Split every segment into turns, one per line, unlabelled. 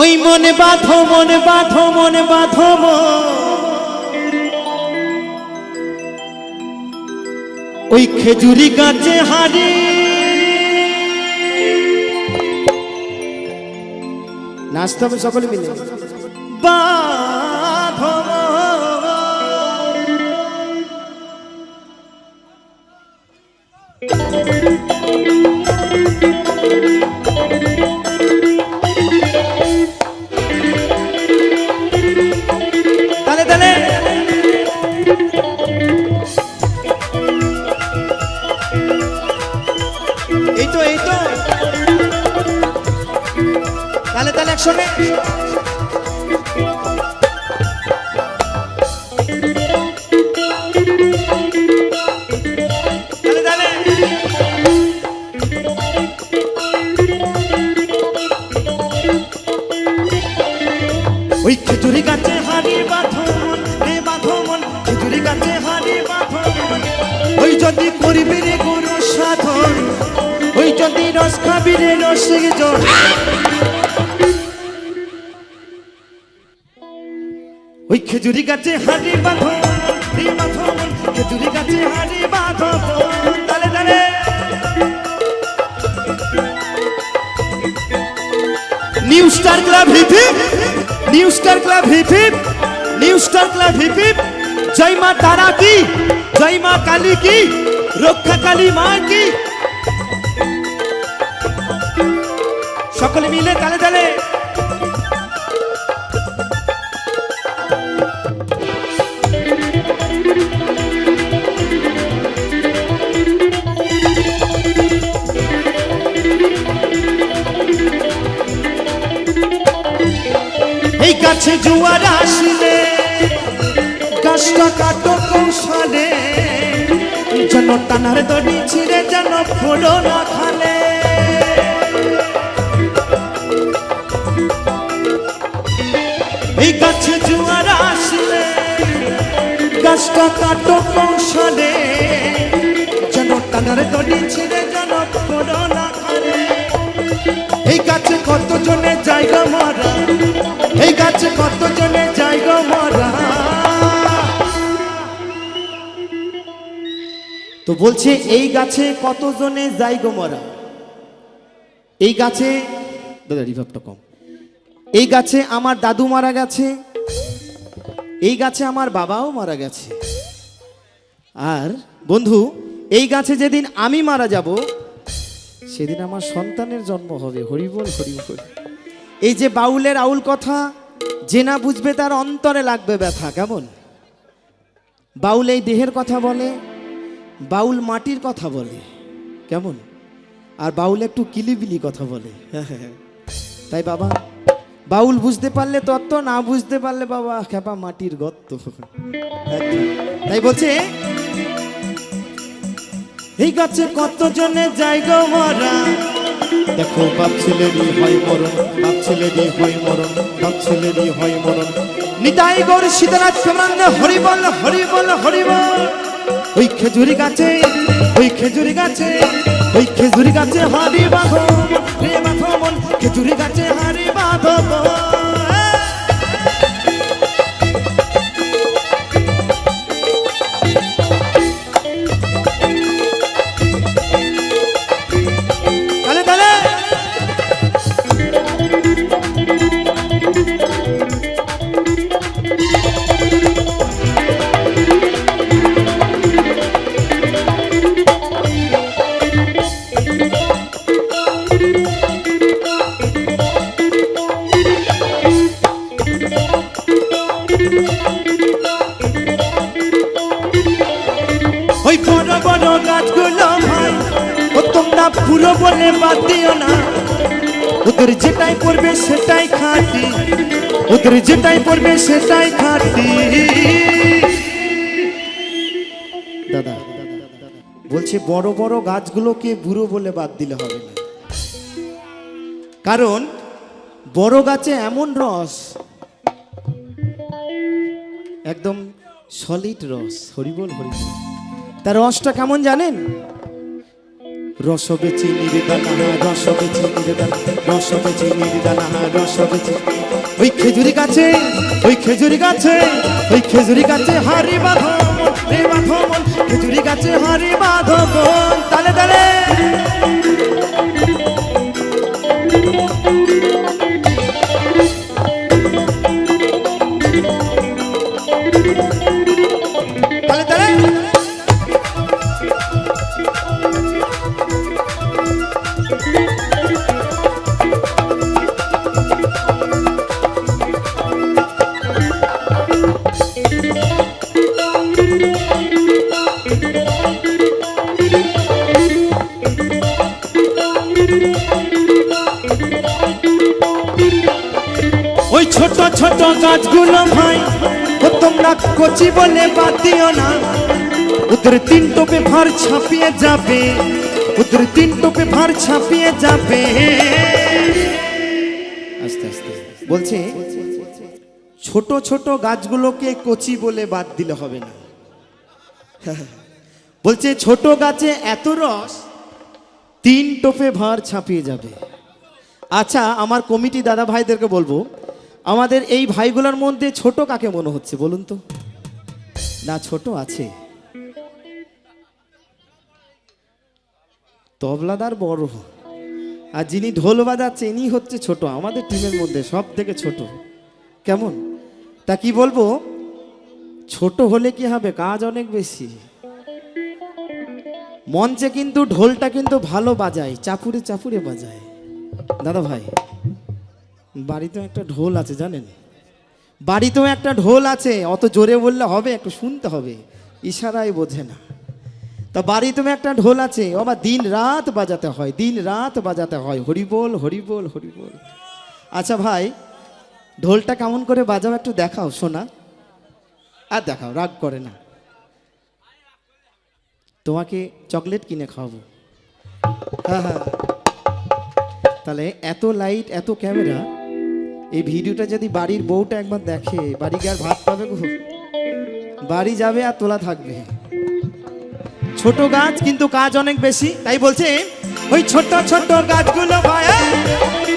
ওই মনে বাঁধো মনে বাঁধো মনে বাঁধো। ওই খেজুরি গাছে হারি নাচতে হবে সকলে মিলে বাঁধো ওই খেজুরি গাছে হাড়ি বাঁধন রে বাঁধন খেজুরি গাছে হাড়ি বাঁধন। ওই যদি করবি রে গুরু সাধন, ওই যদি রস খাবি রে রসিক জন। ওই খেজুরি গাছে হাড়ি বাঁধন খেজুরি গাছে হাড়ি তালে new star club hip new star club hip new star club hip. জয় মা তারা কি, জয় মা কালী কি, রক্ষা কালী মা কি। সকলে মিলে তালে তালে। জুয়ার আসলে গাছটা কাটো কৌশলে, যেন টানার দড়ি ছিঁড়ে যেন ফোড়ো না খালে। এই গাছে জুয়ার আসলে গাছটা কাটো কৌশলে, যেন টানার দড়ি ছিঁড়ে যেন ফোড়ো না খালে। এই কত জনে জায়গা মারা এই কত জনে জায়গা মারা? তো বলছে, এই গাছে কত জনে জায়গা মারা? এই গাছে দাদা রিভাবটা কম। এই গাছে আমার দাদু মারা গেছে। এই গাছে আমার বাবাও মারা গেছে। আর বন্ধু, এই গাছে যেদিন আমি মারা যাব, সেদিন আমার সন্তানের জন্ম হবে। হরিবল হরিবল। এই যে বাউলের আউল কথা যে না বুঝবে তার অন্তরে লাগবে ব্যথা, কেমন? বাউল এই দেহের কথা বলে, বাউল মাটির কথা বলে, কেমন? আর বাউল একটু কিলিবিলি কথা বলে তাই বাবা, বাউল বুঝতে পারলে তত্ত্ব, না বুঝতে পারলে বাবা খেপা মাটির গত্ত। তাই বলছে, এই গাছে কত জনে জায়গা মারা? দেখো, বাপ ছেলেরই হয় মরণ, বাপ ছেলেরই হয় মরণ, বাপ ছেলেরই হয় মরণ। নিতাই গৌর সীতারাজ প্রেমানন্দ হরিবল হরিবল হরিবল ওই খেজুরি গাছে, ওই খেজুরি গাছে, ওই খেজুরি গাছে হারি বাঁধো। রে বাঁধো মন, খেজুরি গাছে হারি বাঁধো। পুরো বলে বাদ দিও না। ওদের যেটাই পড়বে সেটাই খাটি। ওদের যেটাই পড়বে সেটাই খাটি। দাদা, বলছে বড় বড় গাছগুলোকে বুড়ো বলে বাদ দিলে হবে না। কারণ বড় গাছে এমন রস, একদম সলিড রস। হরিবল হরিবল। তার রসটা কেমন জানেন? রসবে চিনির দানা, রসবে চিনির দানা, রসবে চিনির দানা রস বেচি ওই খেজুরি গাছে, ওই খেজুরি গাছে, ওই খেজুরি গাছে হারি বাঁধন ছোট গাছগুলো ভাই ও তোমরা কচি বলে বাদ দিও না। ওদের তিন টোপে ভার ছাপিয়ে যাবে ওদের তিন টোপে ভার ছাপিয়ে যাবে। আস্তে আস্তে। বলছে, ছোট ছোট গাছগুলোকে কচি বলে বাদ দিলে হবে না। বলছে, ছোট গাছে এত রস, তিন টোপে ভার ছাপিয়ে যাবে। আচ্ছা আমার কমিটি দাদা ভাইদেরকে বলব আমাদের এই ভাইগুলোর মধ্যে ছোট কাকে মনে হচ্ছে বলুন তো? না, ছোট আছে। তবলাদার বড়। আর যিনি ঢোল বাজাচ্ছে, ইনি হচ্ছে ছোট। আমাদের টিমের মধ্যে সব থেকে ছোট। কেমন? তা কি বলব? ছোট হলে কি হবে? কাজ অনেক বেশি। মঞ্চে কিন্তু ঢোলটা কিন্তু ভালো বাজায়, চাপুরে চাপুরে বাজায়। দাদা ভাই বাড়িতেও একটা ঢোল আছে, জানেন? বাড়িতেও একটা ঢোল আছে, অত জোরে বললে হবে, একটু শুনতে হবে। ইশারায় বোঝে না। তা বাড়িতেও একটা ঢোল আছে আবার দিন রাত বাজাতে হয়, দিন রাত বাজাতে হয়। হরিবোল হরিবোল হরিবোল আচ্ছা ভাই, ঢোলটা কেমন করে বাজাও একটু দেখাও শোনা আর দেখাও, রাগ করে না। তোমাকে চকলেট কিনে খাওয়াবো। হ্যাঁ হ্যাঁ। তাহলে এত লাইট, এত ক্যামেরা এই ভিডিওটা যদি বাড়ির বউটা একবার দেখে, বাড়ি গিয়ে আর ভাত পাবে বাড়ি যাবে আর তোলা থাকবে। ছোট গাছ কিন্তু কাজ অনেক বেশি, তাই বলছে, ওই ছোট ছোট গাছগুলো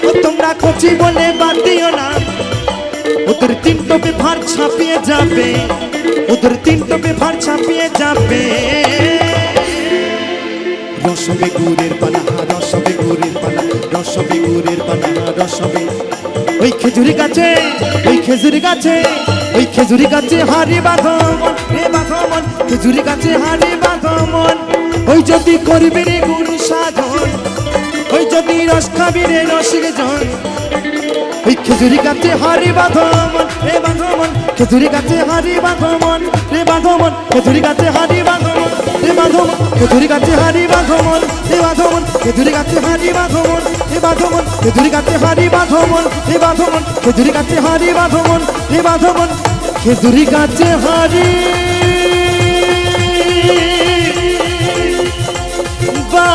ও তোমরা কচি বলে বাদ দিও না। ওদের তিন টোপে ভার ছাপিয়ে যাবে ওদের তিন টোপে ভার ছাপিয়ে যাবে। রসবে গুড়ের পানা, রসবে গুড়ের পানা, রসবে গুড়ের পানা, রসবে ওই খেজুরি গাছে, ওই খেজুরি গাছে, ওই খেজুরি গাছে হারি বাঁধমন রে বাঁধমন খেজুরি গাছে হারি বাঁধমন ওই যদি করবি রে গুরু সাধন, ওই যদি রস খাবি রে রসিক জন। ওই খেজুরি গাছে হারি বাঁধমন রে বাঁধমন খেজুরি গাছে হারি বাঁধমন রে বাঁধমন খেজুরি গাছে হারি বাঁধমন বাঁধো খেজুরি গাছে হারি বাঁধো মন এ খেজুরি গাছে হারি বাঁধো হে এ খেজুরি গাছে হারি বাঁধো মন এ খেজুরি গাছে হারি বাঁধো মন এ খেজুরি গাছে হারি বা